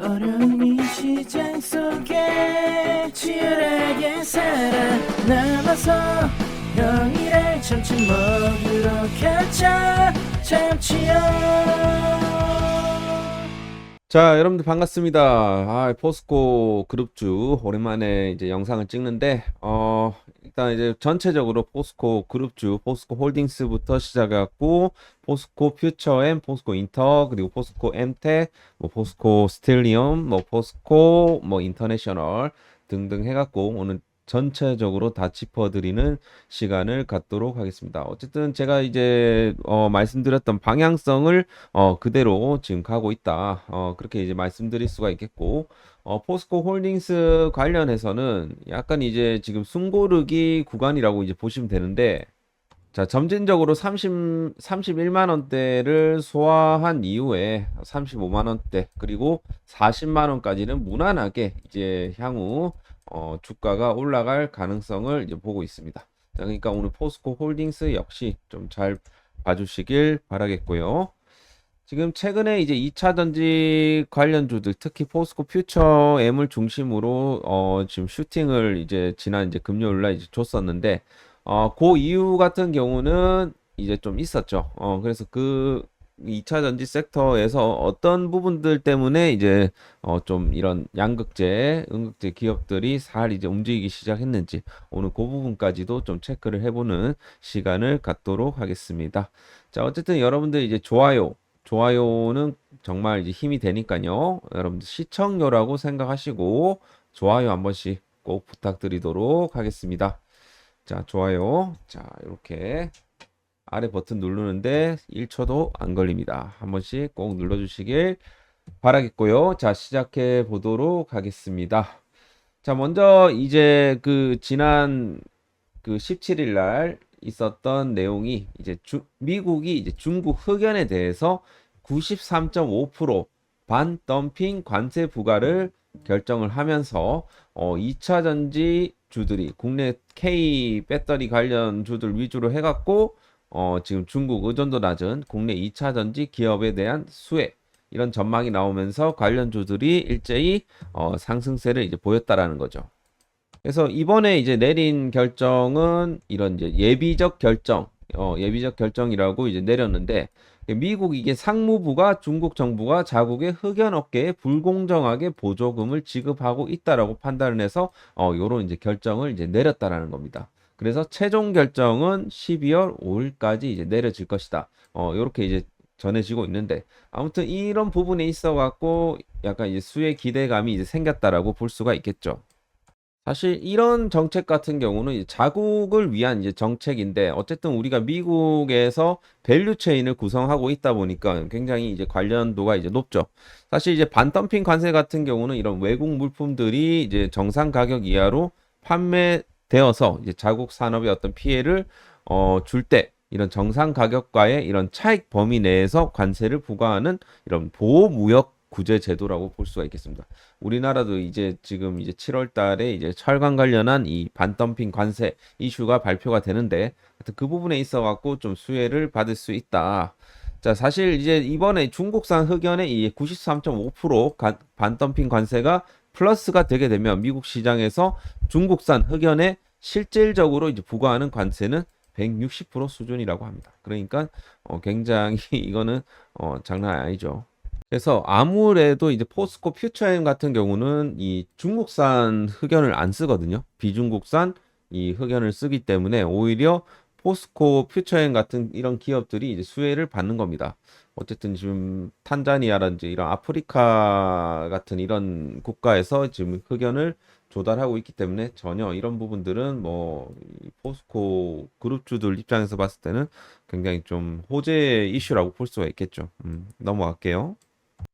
어려운 이 시장 속에 치열하게 살아남아서 형이랑 점심 먹으러 가자 참치요 자, 여러분들 반갑습니다. 아, 포스코 그룹주 오랜만에 이제 영상을 찍는데 어, 일단 이제 전체적으로 포스코 그룹주, 포스코 홀딩스부터 시작해갖고 포스코 퓨처엠, 포스코 인터, 그리고 포스코 엠텍, 뭐 포스코 스틸리움, 뭐 포스코 뭐 인터내셔널 등등 해갖고 오늘 전체적으로 다 짚어드리는 시간을 갖도록 하겠습니다. 어쨌든 제가 이제 어, 말씀드렸던 방향성을 어, 그대로 지금 가고 있다. 어, 그렇게 이제 말씀드릴 수가 있겠고, 어, 포스코 홀딩스 관련해서는 약간 이제 지금 숨고르기 구간이라고 이제 보시면 되는데, 자, 점진적으로 30, 31만 원대를 소화한 이후에 35만 원대, 그리고 40만 원까지는 무난하게 이제 향후 어, 주가가 올라갈 가능성을 이제 보고 있습니다. 자, 그러니까 오늘 포스코 홀딩스 역시 좀 잘 봐주시길 바라겠고요. 지금 최근에 이제 2차 전지 관련주들 특히 포스코 퓨처 M을 중심으로 어 지금 슈팅을 이제 지난 이제 금요일 날 이제 줬었는데 어 그 이유 같은 경우는 이제 좀 있었죠. 어 그래서 그 2차 전지 섹터에서 어떤 부분들 때문에 이제 어 좀 이런 양극재, 음극재 기업들이 살 이제 움직이기 시작했는지 오늘 그 부분까지도 좀 체크를 해보는 시간을 갖도록 하겠습니다. 자, 어쨌든 여러분들 이제 좋아요, 좋아요는 정말 이제 힘이 되니까요. 여러분들 시청료라고 생각하시고 좋아요 한 번씩 꼭 부탁드리도록 하겠습니다. 자, 좋아요. 자, 이렇게 아래 버튼 누르는데 1초도 안 걸립니다. 한 번씩 꼭 눌러주시길 바라겠고요. 자, 시작해 보도록 하겠습니다. 자, 먼저 이제 그 지난 그 17일 날 있었던 내용이 이제 주, 미국이 이제 중국 흑연에 대해서 93.5% 반덤핑 관세 부과를 결정을 하면서 어 2차 전지 주들이 국내 K 배터리 관련 주들 위주로 해갖고 어 지금 중국 의존도 낮은 국내 2차 전지 기업에 대한 수혜 이런 전망이 나오면서 관련 주들이 일제히 어 상승세를 이제 보였다라는 거죠. 그래서 이번에 이제 내린 결정은 이런 이제 예비적 결정, 어, 예비적 결정이라고 이제 내렸는데 미국 이게 상무부가 중국 정부가 자국의 흑연 업계에 불공정하게 보조금을 지급하고 있다라고 판단을 해서 어, 요런 이제 결정을 이제 내렸다라는 겁니다. 그래서 최종 결정은 12월 5일까지 이제 내려질 것이다. 어, 요렇게 이제 전해지고 있는데 아무튼 이런 부분에 있어 갖고 약간 이제 수의 기대감이 이제 생겼다라고 볼 수가 있겠죠. 사실 이런 정책 같은 경우는 자국을 위한 이제 정책인데 어쨌든 우리가 미국에서 밸류 체인을 구성하고 있다 보니까 굉장히 이제 관련도가 이제 높죠. 사실 이제 반덤핑 관세 같은 경우는 이런 외국 물품들이 이제 정상 가격 이하로 판매되어서 이제 자국 산업의 어떤 피해를 어, 줄 때 이런 정상 가격과의 이런 차익 범위 내에서 관세를 부과하는 이런 보호 무역 구제 제도라고 볼 수가 있겠습니다. 우리나라도 이제 지금 이제 7월 달에 이제 철강 관련한 이 반덤핑 관세 이슈가 발표가 되는데 그 부분에 있어 갖고 좀 수혜를 받을 수 있다. 자, 사실 이제 이번에 중국산 흑연의 이 93.5% 반덤핑 관세가 플러스가 되게 되면 미국 시장에서 중국산 흑연에 실질적으로 이제 부과하는 관세는 160% 수준이라고 합니다. 그러니까 어, 굉장히 이거는 어, 장난 아니죠. 그래서 아무래도 이제 포스코 퓨처엠 같은 경우는 이 중국산 흑연을 안 쓰거든요. 비중국산 이 흑연을 쓰기 때문에 오히려 포스코 퓨처엠 같은 이런 기업들이 이제 수혜를 받는 겁니다. 어쨌든 지금 탄자니아라든지 이런 아프리카 같은 이런 국가에서 지금 흑연을 조달하고 있기 때문에 전혀 이런 부분들은 뭐 포스코 그룹주들 입장에서 봤을 때는 굉장히 좀 호재 이슈라고 볼 수가 있겠죠. 음, 넘어갈게요.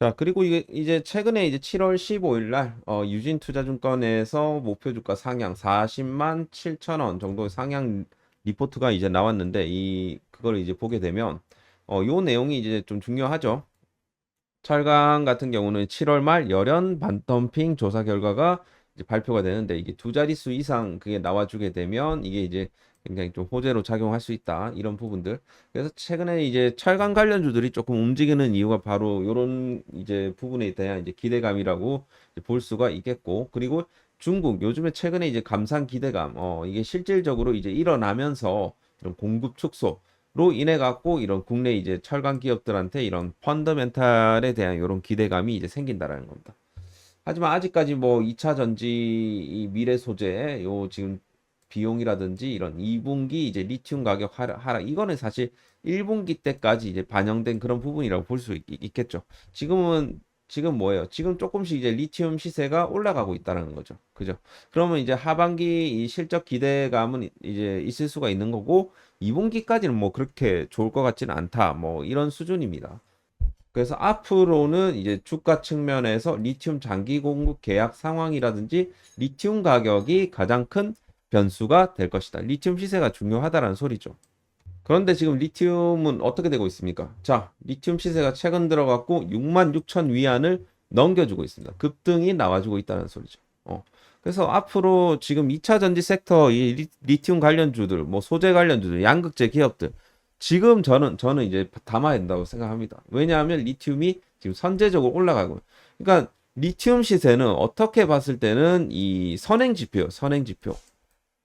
자, 그리고 이게 이제 최근에 이제 7월 15일 날 어, 유진투자증권에서 목표 주가 상향 40만 7천 원 정도의 상향 리포트가 이제 나왔는데 이 그걸 이제 보게 되면 어, 요 내용이 이제 좀 중요하죠. 철강 같은 경우는 7월 말 열연 반덤핑 조사 결과가 이제 발표가 되는데 이게 두 자릿수 이상 그게 나와주게 되면 이게 이제 굉장히 좀 호재로 작용할 수 있다. 이런 부분들. 그래서 최근에 이제 철강 관련주들이 조금 움직이는 이유가 바로 이런 이제 부분에 대한 이제 기대감이라고 이제 볼 수가 있겠고, 그리고 중국 요즘에 최근에 이제 감산 기대감, 어, 이게 실질적으로 이제 일어나면서 이런 공급 축소 로 인해 갖고 이런 국내 이제 철강 기업들한테 이런 펀더멘탈에 대한 이런 기대감이 이제 생긴다라는 겁니다. 하지만 아직까지 뭐 2차 전지 이 미래 소재 요 지금 비용이라든지 이런 2분기 이제 리튬 가격 하락, 이거는 사실 1분기 때까지 이제 반영된 그런 부분이라고 볼 수 있겠죠. 지금은 지금 뭐예요? 지금 조금씩 이제 리튬 시세가 올라가고 있다는 거죠. 그죠? 그러면 이제 하반기 이 실적 기대감은 이제 있을 수가 있는 거고 2분기까지는 뭐 그렇게 좋을 것 같지는 않다. 뭐 이런 수준입니다. 그래서 앞으로는 이제 주가 측면에서 리튬 장기 공급 계약 상황이라든지 리튬 가격이 가장 큰 변수가 될 것이다. 리튬 시세가 중요하다라는 소리죠. 그런데 지금 리튬은 어떻게 되고 있습니까? 자, 리튬 시세가 최근 들어갔고 6만 6천 위안을 넘겨주고 있습니다. 급등이 나와주고 있다는 소리죠. 어. 그래서 앞으로 지금 2차 전지 섹터 이 리- 리튬 관련주들, 뭐 소재 관련주들, 양극재 기업들 지금 저는 저는 이제 담아야 된다고 생각합니다. 왜냐하면 리튬이 지금 선제적으로 올라가고, 그러니까 리튬 시세는 어떻게 봤을 때는 이 선행 지표, 선행 지표.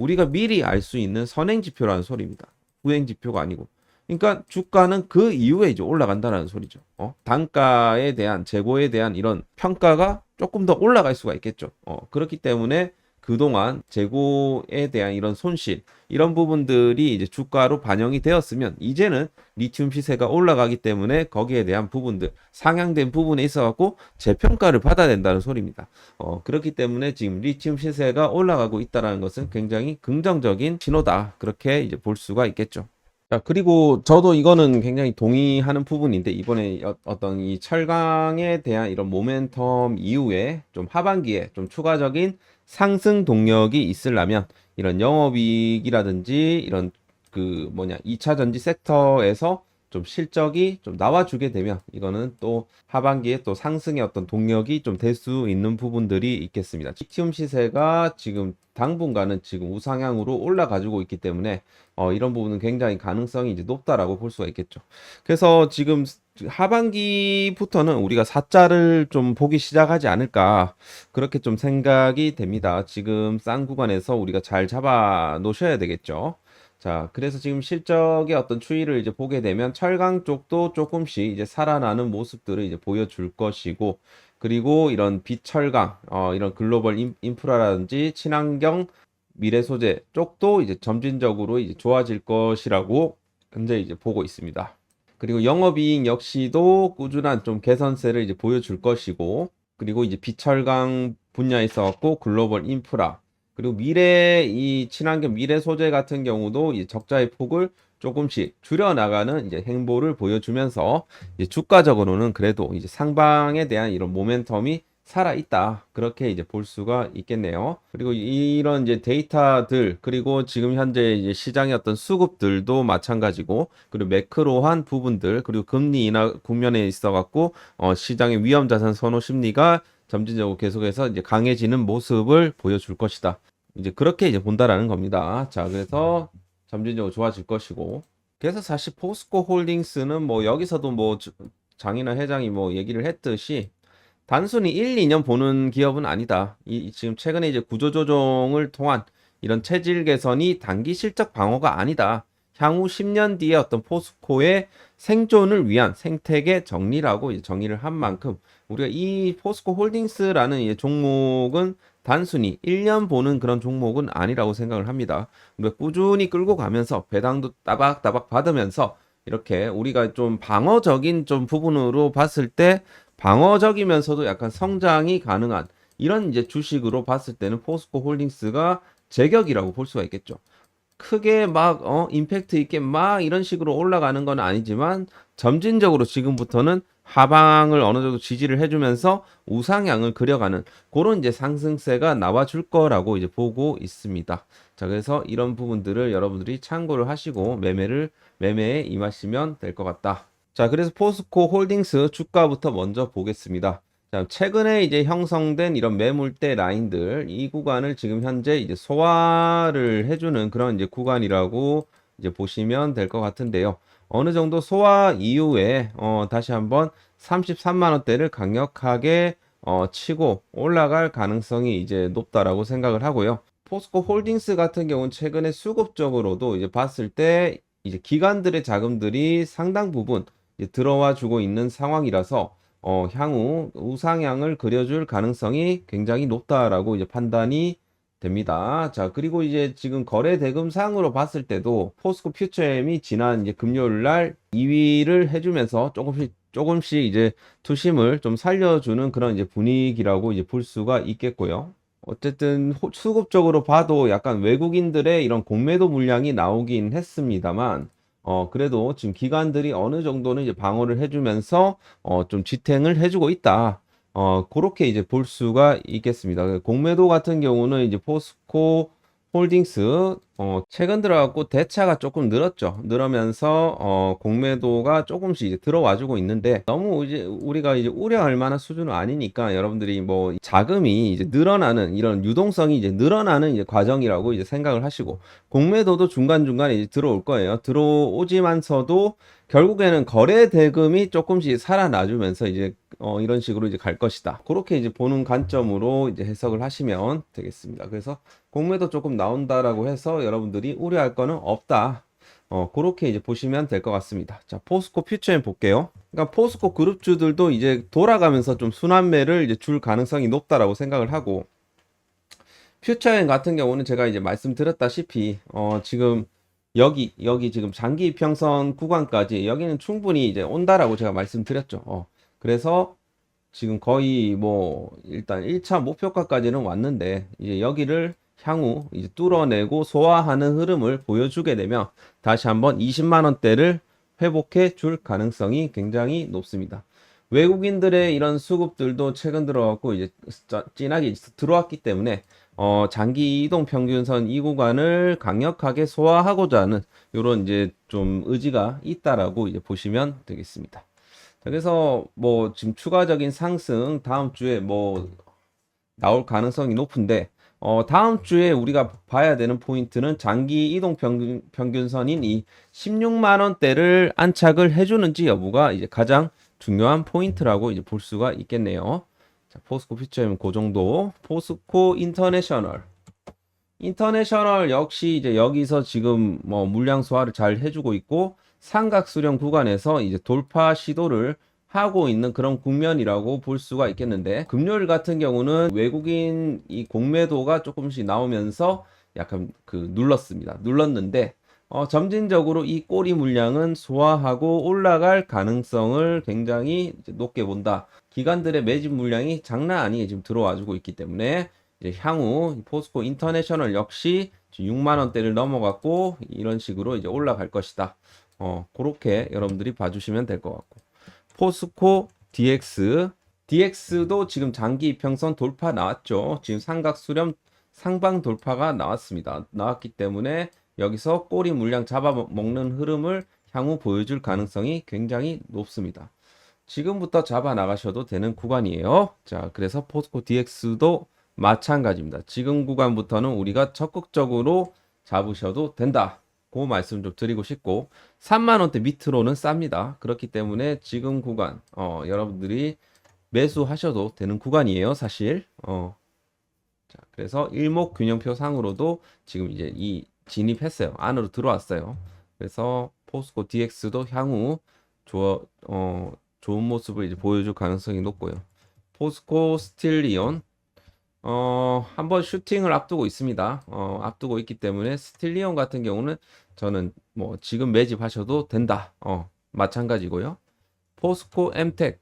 우리가 미리 알 수 있는 선행 지표라는 소리입니다. 후행 지표가 아니고. 그러니까 주가는 그 이후에 이제 올라간다는 소리죠. 어? 단가에 대한 재고에 대한 이런 평가가 조금 더 올라갈 수가 있겠죠. 어, 그렇기 때문에 그동안 재고에 대한 이런 손실, 이런 부분들이 이제 주가로 반영이 되었으면 이제는 리튬 시세가 올라가기 때문에 거기에 대한 부분들, 상향된 부분에 있어 갖고 재평가를 받아야 된다는 소리입니다. 어, 그렇기 때문에 지금 리튬 시세가 올라가고 있다는 것은 굉장히 긍정적인 신호다. 그렇게 이제 볼 수가 있겠죠. 자, 그리고 저도 이거는 굉장히 동의하는 부분인데, 이번에 어- 어떤 이 철강에 대한 이런 모멘텀 이후에 좀 하반기에 좀 추가적인 상승 동력이 있으려면 이런 영업이익이라든지 이런 그 뭐냐 2차 전지 섹터에서 좀 실적이 좀 나와주게 되면 이거는 또 하반기에 또 상승의 어떤 동력이 좀 될 수 있는 부분들이 있겠습니다. 리튬 시세가 지금 당분간은 지금 우상향으로 올라가지고 있기 때문에 어, 이런 부분은 굉장히 가능성이 이제 높다라고 볼 수가 있겠죠. 그래서 지금 하반기부터는 우리가 사자를 좀 보기 시작하지 않을까 그렇게 좀 생각이 됩니다. 지금 싼 구간에서 우리가 잘 잡아 놓으셔야 되겠죠. 자, 그래서 지금 실적의 어떤 추이를 이제 보게 되면 철강 쪽도 조금씩 이제 살아나는 모습들을 이제 보여줄 것이고, 그리고 이런 비철강, 어, 이런 글로벌 인, 인프라라든지 친환경 미래 소재 쪽도 이제 점진적으로 이제 좋아질 것이라고 현재 이제 보고 있습니다. 그리고 영업이익 역시도 꾸준한 좀 개선세를 이제 보여줄 것이고, 그리고 이제 비철강 분야에 있어갖고 글로벌 인프라, 그리고 미래 이 친환경 미래 소재 같은 경우도 이 적자의 폭을 조금씩 줄여 나가는 이제 행보를 보여주면서 이제 주가적으로는 그래도 이제 상방에 대한 이런 모멘텀이 살아 있다. 그렇게 이제 볼 수가 있겠네요. 그리고 이런 이제 데이터들 그리고 지금 현재 이제 시장의 어떤 수급들도 마찬가지고 그리고 매크로한 부분들 그리고 금리 인하 국면에 있어 갖고 어 시장의 위험 자산 선호 심리가 점진적으로 계속해서 이제 강해지는 모습을 보여줄 것이다. 이제 그렇게 이제 본다라는 겁니다. 자, 그래서 점진적으로 좋아질 것이고. 그래서 사실 포스코 홀딩스는 뭐 여기서도 뭐 저- 장인환 회장이 뭐 얘기를 했듯이 단순히 1, 2년 보는 기업은 아니다. 이이 지금 최근에 이제 구조조정을 통한 이런 체질 개선이 단기 실적 방어가 아니다. 향후 10년 뒤에 어떤 포스코의 생존을 위한 생태계 정리라고 정의를 한 만큼 우리가 이 포스코 홀딩스라는 이 종목은 단순히 1년 보는 그런 종목은 아니라고 생각을 합니다. 우리가 꾸준히 끌고 가면서 배당도 따박따박 받으면서 이렇게 우리가 좀 방어적인 좀 부분으로 봤을 때 방어적이면서도 약간 성장이 가능한 이런 이제 주식으로 봤을 때는 포스코 홀딩스가 제격이라고 볼 수가 있겠죠. 크게 막, 어, 임팩트 있게 막 이런 식으로 올라가는 건 아니지만 점진적으로 지금부터는 하방을 어느 정도 지지를 해주면서 우상향을 그려가는 그런 이제 상승세가 나와줄 거라고 이제 보고 있습니다. 자, 그래서 이런 부분들을 여러분들이 참고를 하시고 매매를, 매매에 임하시면 될 것 같다. 자, 그래서 포스코 홀딩스 주가부터 먼저 보겠습니다. 자, 최근에 이제 형성된 이런 매물대 라인들, 이 구간을 지금 현재 이제 소화를 해주는 그런 이제 구간이라고 이제 보시면 될 것 같은데요. 어느 정도 소화 이후에, 어, 다시 한번 33만 원대를 강력하게, 어, 치고 올라갈 가능성이 이제 높다라고 생각을 하고요. 포스코 홀딩스 같은 경우는 최근에 수급적으로도 이제 봤을 때 이제 기관들의 자금들이 상당 부분 들어와 주고 있는 상황이라서 어, 향후 우상향을 그려줄 가능성이 굉장히 높다라고 이제 판단이 됩니다. 자, 그리고 이제 지금 거래 대금 상으로 봤을 때도 포스코 퓨처엠이 지난 이제 금요일 날 2위를 해주면서 조금씩 조금씩 이제 투심을 좀 살려주는 그런 이제 분위기라고 이제 볼 수가 있겠고요. 어쨌든 호- 수급적으로 봐도 약간 외국인들의 이런 공매도 물량이 나오긴 했습니다만, 어, 그래도 지금 기관들이 어느 정도는 이제 방어를 해주면서, 어, 좀 지탱을 해주고 있다. 어, 그렇게 이제 볼 수가 있겠습니다. 공매도 같은 경우는 이제 포스코 홀딩스, 어, 최근 들어갖고 대차가 조금 늘었죠. 늘으면서, 어, 공매도가 조금씩 이제 들어와주고 있는데, 너무 이제 우리가 이제 우려할 만한 수준은 아니니까 여러분들이 뭐 자금이 이제 늘어나는 이런 유동성이 이제 늘어나는 이제 과정이라고 이제 생각을 하시고, 공매도도 중간 중간에 이제 들어올 거예요. 들어오지만서도 결국에는 거래 대금이 조금씩 살아나주면서 이제 어, 이런 식으로 이제 갈 것이다. 그렇게 이제 보는 관점으로 이제 해석을 하시면 되겠습니다. 그래서 공매도 조금 나온다라고 해서 여러분들이 우려할 거는 없다. 어, 그렇게 이제 보시면 될 것 같습니다. 자, 포스코 퓨처엔 볼게요. 그러니까 포스코 그룹주들도 이제 돌아가면서 좀 순환매를 이제 줄 가능성이 높다라고 생각을 하고, 퓨처엔 같은 경우는 제가 이제 말씀드렸다시피, 어, 지금 여기, 여기 지금 장기 이평선 구간까지 여기는 충분히 이제 온다라고 제가 말씀드렸죠. 어, 그래서 지금 거의 뭐 일단 1차 목표가까지는 왔는데 이제 여기를 향후 이제 뚫어내고 소화하는 흐름을 보여주게 되면 다시 한번 20만 원대를 회복해 줄 가능성이 굉장히 높습니다. 외국인들의 이런 수급들도 최근 들어왔고 이제 짜- 진하게 들어왔기 때문에 어, 장기 이동 평균선 이 구간을 강력하게 소화하고자 하는 이런 이제 좀 의지가 있다라고 이제 보시면 되겠습니다. 자, 그래서 뭐 지금 추가적인 상승 다음 주에 뭐 나올 가능성이 높은데 어, 다음 주에 우리가 봐야 되는 포인트는 장기 이동 평균, 평균선인 이 16만 원대를 안착을 해주는지 여부가 이제 가장 중요한 포인트라고 이제 볼 수가 있겠네요. 자, 포스코 퓨처엠 그 정도. 포스코 인터내셔널. 인터내셔널 역시 이제 여기서 지금 뭐 물량 소화를 잘 해주고 있고 삼각 수렴 구간에서 이제 돌파 시도를 하고 있는 그런 국면이라고 볼 수가 있겠는데 금요일 같은 경우는 외국인 이 공매도가 조금씩 나오면서 약간 그 눌렀습니다. 눌렀는데 어, 점진적으로 이 꼬리 물량은 소화하고 올라갈 가능성을 굉장히 높게 본다. 기관들의 매집 물량이 장난 아니게 지금 들어와주고 있기 때문에 이제 향후 이 포스코 인터내셔널 역시 6만 원대를 넘어갔고 이런 식으로 이제 올라갈 것이다. 어, 그렇게 여러분들이 봐주시면 될 것 같고. 포스코 DX. DX도 지금 장기 이평선 돌파 나왔죠. 지금 삼각 수렴 상방 돌파가 나왔습니다. 나왔기 때문에 여기서 꼬리 물량 잡아먹는 흐름을 향후 보여줄 가능성이 굉장히 높습니다. 지금부터 잡아 나가셔도 되는 구간이에요. 자, 그래서 포스코 DX도 마찬가지입니다. 지금 구간부터는 우리가 적극적으로 잡으셔도 된다. 그 말씀 좀 드리고 싶고 3만 원대 밑으로는 쌉니다. 그렇기 때문에 지금 구간 어, 여러분들이 매수하셔도 되는 구간이에요, 사실. 어. 자, 그래서 일목 균형표 상으로도 지금 이제 이 진입했어요. 안으로 들어왔어요. 그래서 포스코 DX도 향후 좋아, 어, 좋은 모습을 이제 보여줄 가능성이 높고요. 포스코 스틸리온 어, 한번 슈팅을 앞두고 있습니다. 어, 앞두고 있기 때문에 스틸리온 같은 경우는 저는 뭐 지금 매집하셔도 된다. 어, 마찬가지고요. 포스코 엠텍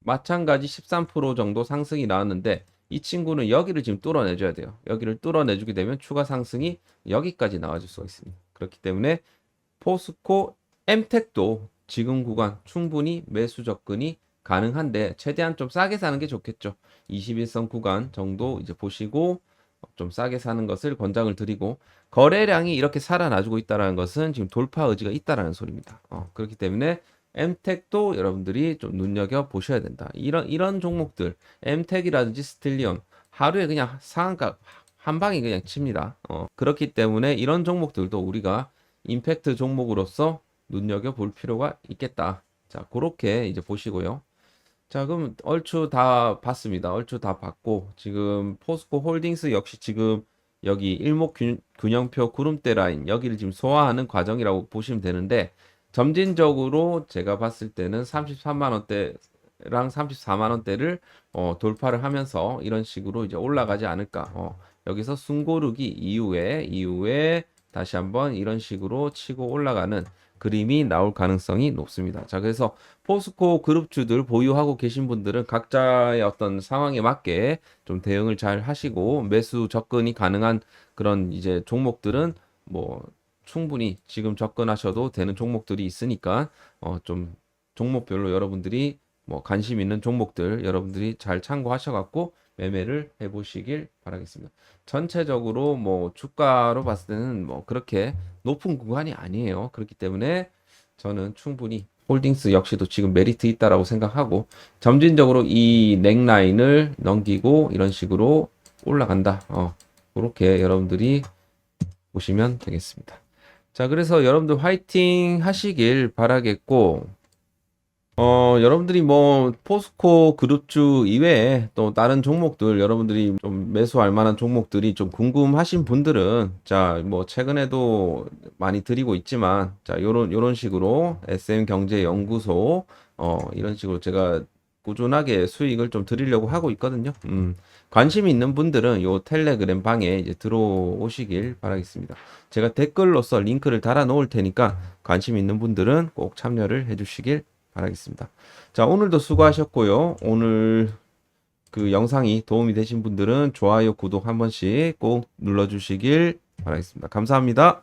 마찬가지 13% 정도 상승이 나왔는데 이 친구는 여기를 지금 뚫어내줘야 돼요. 여기를 뚫어내주게 되면 추가 상승이 여기까지 나와줄 수가 있습니다. 그렇기 때문에 포스코 엠텍도 지금 구간 충분히 매수 접근이 가능한데 최대한 좀 싸게 사는 게 좋겠죠. 21선 구간 정도 이제 보시고 좀 싸게 사는 것을 권장을 드리고 거래량이 이렇게 살아나주고 있다는 것은 지금 돌파 의지가 있다라는 소리입니다. 어, 그렇기 때문에 엠텍도 여러분들이 좀 눈여겨 보셔야 된다. 이런 이런 종목들 엠텍이라든지 스틸리온 하루에 그냥 상한가 한 방에 그냥 칩니다. 어, 그렇기 때문에 이런 종목들도 우리가 임팩트 종목으로서 눈여겨 볼 필요가 있겠다. 자, 그렇게 이제 보시고요. 자, 그럼 얼추 다 봤습니다. 얼추 다 봤고 지금 포스코 홀딩스 역시 지금 여기 일목균형표 구름대 라인 여기를 지금 소화하는 과정이라고 보시면 되는데 점진적으로 제가 봤을 때는 33만 원대랑 34만 원대를 어, 돌파를 하면서 이런 식으로 이제 올라가지 않을까. 어, 여기서 숨고르기 이후에 이후에 다시 한번 이런 식으로 치고 올라가는 그림이 나올 가능성이 높습니다. 자, 그래서 포스코 그룹주들 보유하고 계신 분들은 각자의 어떤 상황에 맞게 좀 대응을 잘 하시고 매수 접근이 가능한 그런 이제 종목들은 뭐 충분히 지금 접근하셔도 되는 종목들이 있으니까 어 좀 종목별로 여러분들이 뭐 관심 있는 종목들 여러분들이 잘 참고하셔 갖고 매매를 해 보시길 바라겠습니다. 전체적으로 뭐 주가로 봤을 때는 뭐 그렇게 높은 구간이 아니에요. 그렇기 때문에 저는 충분히 홀딩스 역시도 지금 메리트 있다라고 생각하고 점진적으로 이 넥라인을 넘기고 이런 식으로 올라간다. 어, 그렇게 여러분들이 보시면 되겠습니다. 자, 그래서 여러분들 화이팅 하시길 바라겠고, 어, 여러분들이 뭐, 포스코 그룹주 이외에 또 다른 종목들, 여러분들이 좀 매수할 만한 종목들이 좀 궁금하신 분들은, 자, 뭐, 최근에도 많이 드리고 있지만, 자, 요런, 요런 식으로 SM경제 연구소, 어, 이런 식으로 제가 꾸준하게 수익을 좀 드리려고 하고 있거든요. 음, 관심 있는 분들은 요 텔레그램 방에 이제 들어오시길 바라겠습니다. 제가 댓글로서 링크를 달아 놓을 테니까 관심 있는 분들은 꼭 참여를 해 주시길 바라겠습니다. 자, 오늘도 수고하셨고요. 오늘 그 영상이 도움이 되신 분들은 좋아요, 구독 한 번씩 꼭 눌러 주시길 바라겠습니다. 감사합니다.